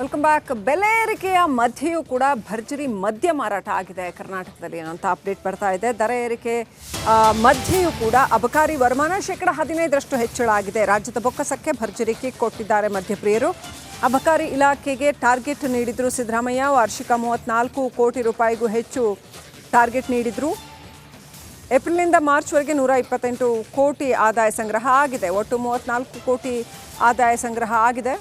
Welcome back ಬೆಲೆ ಏರಿಕೆಯ ಮಧ್ಯೆಯೂ ಕೂಡ ಭರ್ಜರಿ ಮದ್ಯ ಮಾರಾಟ ಆಗಿದೆ. ಕರ್ನಾಟಕದಲ್ಲಿ ಅನ್ನೋಂಥ ಅಪ್ಡೇಟ್ ಬರ್ತಾ ಇದೆ. ದರ ಏರಿಕೆ ಮಧ್ಯೆಯೂ ಕೂಡ ಅಬಕಾರಿ ವರಮಾನ ಶೇಕಡ ಹದಿನೈದರಷ್ಟು ಹೆಚ್ಚಳ ಆಗಿದೆ. ರಾಜ್ಯದ ಬೊಕ್ಕಸಕ್ಕೆ ಭರ್ಜರಿ ಕಿಕ್ ಕೊಟ್ಟಿದ್ದಾರೆ ಮಧ್ಯಪ್ರಿಯರು ಅಬಕಾರಿ ಇಲಾಖೆಗೆ ಟಾರ್ಗೆಟ್ ನೀಡಿದ್ರು ಸಿದ್ದರಾಮಯ್ಯ. ವಾರ್ಷಿಕ ಮೂವತ್ನಾಲ್ಕು ಕೋಟಿ ರೂಪಾಯಿಗೂ ಹೆಚ್ಚು ಟಾರ್ಗೆಟ್ ನೀಡಿದ್ರು. ಏಪ್ರಿಲ್ನಿಂದ ಮಾರ್ಚ್ವರೆಗೆ ನೂರ ಇಪ್ಪತ್ತೆಂಟು ಕೋಟಿ ಆದಾಯ ಸಂಗ್ರಹ ಆಗಿದೆ. ಒಟ್ಟು ಮೂವತ್ನಾಲ್ಕು ಕೋಟಿ ಆದಾಯ ಸಂಗ್ರಹ ಆಗಿದೆ.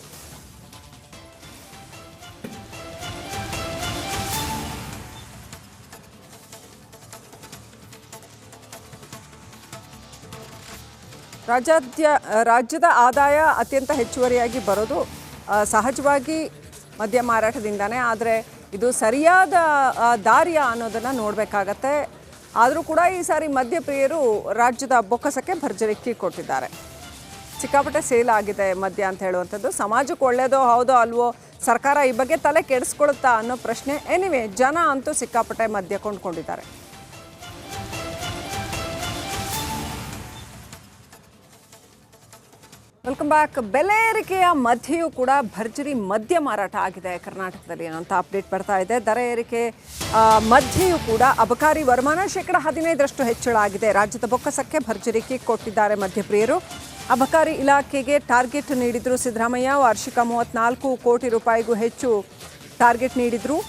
ರಾಜ್ಯಾದ್ಯ ರಾಜ್ಯದ ಆದಾಯ ಅತ್ಯಂತ ಹೆಚ್ಚುವರಿಯಾಗಿ ಬರೋದು ಸಹಜವಾಗಿ ಮದ್ಯ ಮಾರಾಟದಿಂದಾನೇ. ಆದರೆ ಇದು ಸರಿಯಾದ ದಾರಿಯ ಅನ್ನೋದನ್ನು ನೋಡಬೇಕಾಗತ್ತೆ. ಆದರೂ ಕೂಡ ಈ ಸಾರಿ ಮದ್ಯಪ್ರಿಯರು ರಾಜ್ಯದ ಬೊಕ್ಕಸಕ್ಕೆ ಭರ್ಜರಿ ಕೊಟ್ಟಿದ್ದಾರೆ. ಸಿಕ್ಕಾಪಟ್ಟೆ ಸೇಲ್ ಆಗಿದೆ ಮದ್ಯ ಅಂತ ಹೇಳುವಂಥದ್ದು. ಸಮಾಜಕ್ಕೆ ಒಳ್ಳೆಯದೋ ಹೌದೋ ಅಲ್ವೋ, ಸರ್ಕಾರ ಈ ಬಗ್ಗೆ ತಲೆ ಕೆಡಿಸ್ಕೊಳುತ್ತಾ ಅನ್ನೋ ಪ್ರಶ್ನೆ ಎನಿವೆ. ಜನ ಅಂತೂ ಸಿಕ್ಕಾಪಟ್ಟೆ ಮದ್ಯ ಕೊಂಡ್ಕೊಂಡಿದ್ದಾರೆ. Welcome back. ಬೆಲೆ ಏರಿಕೆಯ ಮಧ್ಯೆಯೂ ಕೂಡ ಭರ್ಜರಿ ಮದ್ಯ ಮಾರಾಟ ಆಗಿದೆ. ಕರ್ನಾಟಕದಲ್ಲಿ ಅನ್ನೋಂಥ ಅಪ್ಡೇಟ್ ಬರ್ತಾ ಇದೆ. ದರ ಏರಿಕೆ ಮಧ್ಯೆಯೂ ಕೂಡ ಅಬಕಾರಿ ವರಮಾನ ಶೇಕಡ ಹದಿನೈದರಷ್ಟು ಹೆಚ್ಚಳ ಆಗಿದೆ. ರಾಜ್ಯದ ಬೊಕ್ಕಸಕ್ಕೆ ಭರ್ಜರಿ ಕಿಕ್ ಕೊಟ್ಟಿದ್ದಾರೆ ಮಧ್ಯಪ್ರಿಯರು ಅಬಕಾರಿ ಇಲಾಖೆಗೆ ಟಾರ್ಗೆಟ್ ನೀಡಿದ್ರು ಸಿದ್ದರಾಮಯ್ಯ. ವಾರ್ಷಿಕ ಮೂವತ್ನಾಲ್ಕು ಕೋಟಿ ರೂಪಾಯಿಗೂ ಹೆಚ್ಚು ಟಾರ್ಗೆಟ್ ನೀಡಿದ್ರು.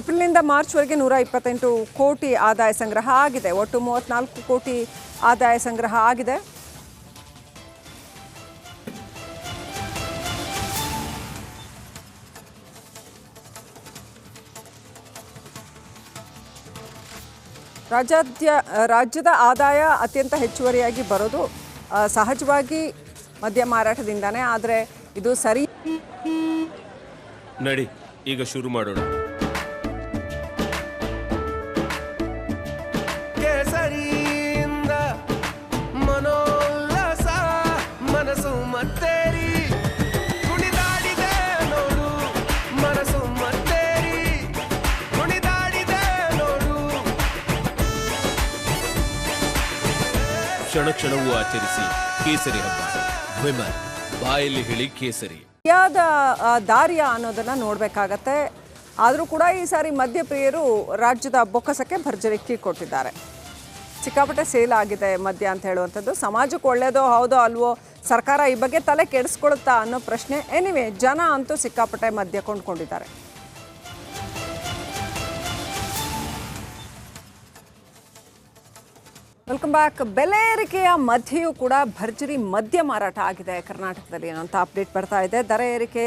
ಏಪ್ರಿಲ್ನಿಂದ ಮಾರ್ಚ್ವರೆಗೆ ನೂರ ಇಪ್ಪತ್ತೆಂಟು ಕೋಟಿ ಆದಾಯ ಸಂಗ್ರಹ ಆಗಿದೆ. ಒಟ್ಟು ಮೂವತ್ನಾಲ್ಕು ಕೋಟಿ ಆದಾಯ ಸಂಗ್ರಹ ಆಗಿದೆ. ರಾಜ್ಯಾದ್ಯ ರಾಜ್ಯದ ಆದಾಯ ಅತ್ಯಂತ ಹೆಚ್ಚುವರಿಯಾಗಿ ಬರೋದು ಸಹಜವಾಗಿ ಮದ್ಯ ಮಾರಾಟದಿಂದಾನೇ. ಆದರೆ ಇದು ಸರಿ ನಡಿ ಈಗ ಶುರು ಮಾಡೋಣ. ಕೇಸರಿಯಿಂದ ಮನೋಲ್ಲಸ ಮನಸ್ಸು ಮತ್ತೇರಿ ಕ್ಷಣ ಕ್ಷಣವೂ ಆಚರಿಸಿ ಕೇಸರಿ ಹಬ್ಬ. ವಿಮಲ್, ಬಾಯಲ್ಲಿ ಹೇಳಿ ಕೇಸರಿ. ಸರಿಯಾದ ದಾರಿಯ ಅನ್ನೋದನ್ನ ನೋಡಬೇಕಾಗತ್ತೆ. ಆದರೂ ಕೂಡ ಈ ಸಾರಿ ಮದ್ಯಪ್ರಿಯರು ರಾಜ್ಯದ ಬೊಕ್ಕಸಕ್ಕೆ ಭರ್ಜರಿ ಕೀ ಕೊಟ್ಟಿದ್ದಾರೆ ಸಿಕ್ಕಾಪಟ್ಟೆ ಸೇಲ್ ಆಗಿದೆ ಮದ್ಯ ಅಂತ ಹೇಳುವಂಥದ್ದು. ಸಮಾಜಕ್ಕೆ ಒಳ್ಳೆಯದೋ ಹೌದೋ ಅಲ್ವೋ, ಸರ್ಕಾರ ಈ ಬಗ್ಗೆ ತಲೆ ಕೆಡಿಸ್ಕೊಳುತ್ತಾ ಅನ್ನೋ ಪ್ರಶ್ನೆ ಎನಿವೆ. ಜನ ಅಂತೂ ಸಿಕ್ಕಾಪಟ್ಟೆ ಮದ್ಯ ಕೊಂಡ್ಕೊಂಡಿದ್ದಾರೆ. Welcome back. ಬೆಲೆ ಏರಿಕೆಯ ಮಧ್ಯೆಯೂ ಕೂಡ ಭರ್ಜರಿ ಮದ್ಯ ಮಾರಾಟ ಆಗಿದೆ. ಕರ್ನಾಟಕದಲ್ಲಿ ಅನ್ನೋಂಥ ಅಪ್ಡೇಟ್ ಬರ್ತಾ ಇದೆ. ದರ ಏರಿಕೆ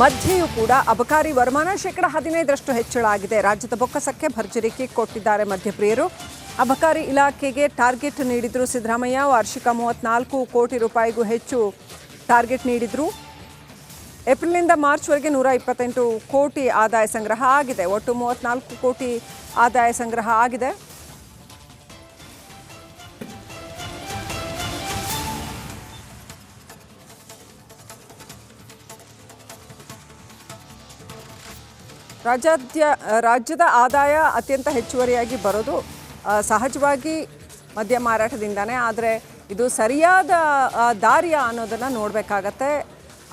ಮಧ್ಯೆಯೂ ಕೂಡ ಅಬಕಾರಿ ವರಮಾನ ಶೇಕಡ ಹದಿನೈದರಷ್ಟು ಹೆಚ್ಚಳ ಆಗಿದೆ. ರಾಜ್ಯದ ಬೊಕ್ಕಸಕ್ಕೆ ಭರ್ಜರಿ ಕಿಕ್ ಕೊಟ್ಟಿದ್ದಾರೆ ಮಧ್ಯಪ್ರಿಯರು ಅಬಕಾರಿ ಇಲಾಖೆಗೆ ಟಾರ್ಗೆಟ್ ನೀಡಿದ್ರು ಸಿದ್ದರಾಮಯ್ಯ. ವಾರ್ಷಿಕ ಮೂವತ್ನಾಲ್ಕು ಕೋಟಿ ರೂಪಾಯಿಗೂ ಹೆಚ್ಚು ಟಾರ್ಗೆಟ್ ನೀಡಿದ್ರು. ಏಪ್ರಿಲ್ನಿಂದ ಮಾರ್ಚ್ವರೆಗೆ ನೂರ ಇಪ್ಪತ್ತೆಂಟು ಕೋಟಿ ಆದಾಯ ಸಂಗ್ರಹ ಆಗಿದೆ. ಒಟ್ಟು ಮೂವತ್ನಾಲ್ಕು ಕೋಟಿ ಆದಾಯ ಸಂಗ್ರಹ ಆಗಿದೆ. ರಾಜ್ಯಾದ್ಯ ರಾಜ್ಯದ ಆದಾಯ ಅತ್ಯಂತ ಹೆಚ್ಚುವರಿಯಾಗಿ ಬರೋದು ಸಹಜವಾಗಿ ಮದ್ಯ ಮಾರಾಟದಿಂದನೇ. ಆದರೆ ಇದು ಸರಿಯಾದ ದಾರಿಯ ಅನ್ನೋದನ್ನು ನೋಡಬೇಕಾಗತ್ತೆ.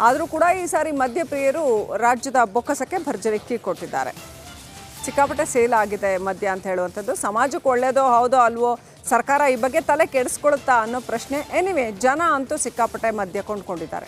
ಆದರೂ ಕೂಡ ಈ ಸಾರಿ ಮದ್ಯಪ್ರಿಯರು ರಾಜ್ಯದ ಬೊಕ್ಕಸಕ್ಕೆ ಭರ್ಜರಿ ಕೀ ಕೊಟ್ಟಿದ್ದಾರೆ. ಸಿಕ್ಕಾಪಟ್ಟೆ ಸೇಲ್ ಆಗಿದೆ ಮದ್ಯ ಅಂತ ಹೇಳುವಂಥದ್ದು. ಸಮಾಜಕ್ಕೆ ಒಳ್ಳೆಯದೋ ಹೌದೋ, ಅಲ್ವೋ, ಸರ್ಕಾರ ಈ ಬಗ್ಗೆ ತಲೆ ಕೆಡಿಸ್ಕೊಳುತ್ತಾ ಅನ್ನೋ ಪ್ರಶ್ನೆ ಎನಿವೆ. ಜನ ಅಂತೂ ಸಿಕ್ಕಾಪಟ್ಟೆ ಮದ್ಯ ಕೊಂಡ್ಕೊಂಡಿದ್ದಾರೆ.